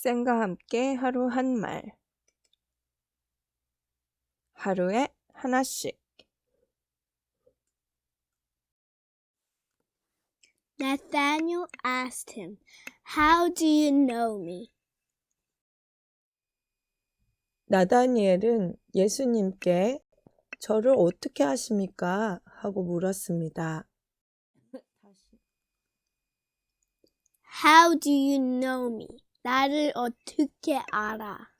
쌤과 함께 하루 한 말. 하루에 하나씩. Nathanael asked him, How do you know me? 나다니엘은 예수님께 저를 어떻게 아십니까? 하고 물었습니다. How do you know me? 나를 어떻게 알아?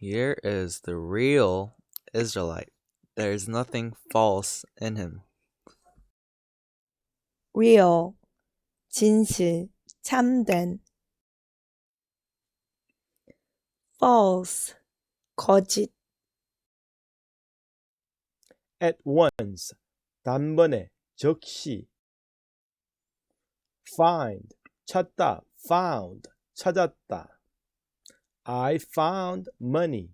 Here is the real Israelite. There is nothing false in him. real, 진실, 참된. false, 거짓. at once, 단번에, 즉시. find, 찾다, found, 찾았다. I found money,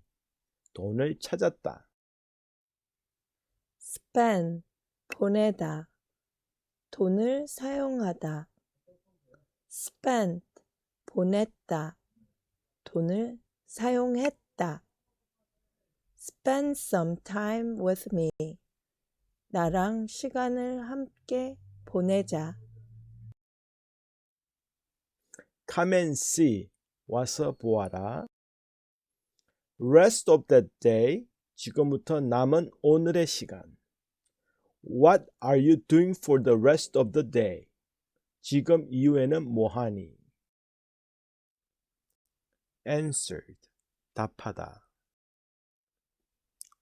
돈을 찾았다. spend, 보내다. 돈을 사용하다. spent, 보냈다. 돈을 사용했다. spend some time with me. 나랑 시간을 함께 보내자. Come and see, 와서 보아라. rest of the day, 지금부터 남은 오늘의 시간. What are you doing for the rest of the day? 지금 이후에는 뭐하니? answered, 답하다.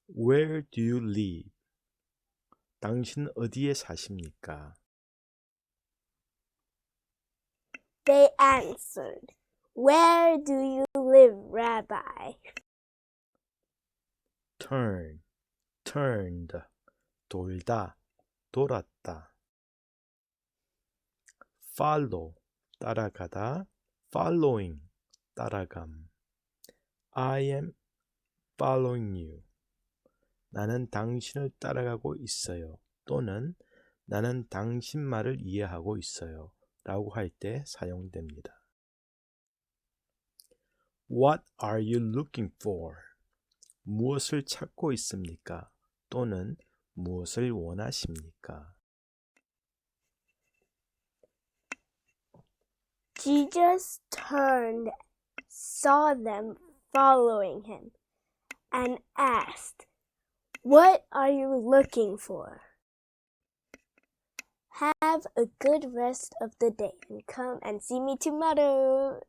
Where do you live? 당신 어디에 사십니까? They answered, Where do you live, Rabbi? turn, turned, 돌다, 돌았다. follow, 따라가다, following, 따라감. I am following you. 나는 당신을 따라가고 있어요. 또는 나는 당신 말을 이해하고 있어요. 라고 할 때 사용됩니다. What are you looking for? 무엇을 찾고 있습니까? 또는 무엇을 원하십니까? Jesus turned, saw them following him, and asked, What are you looking for? Have a good rest of the day and come and see me tomorrow.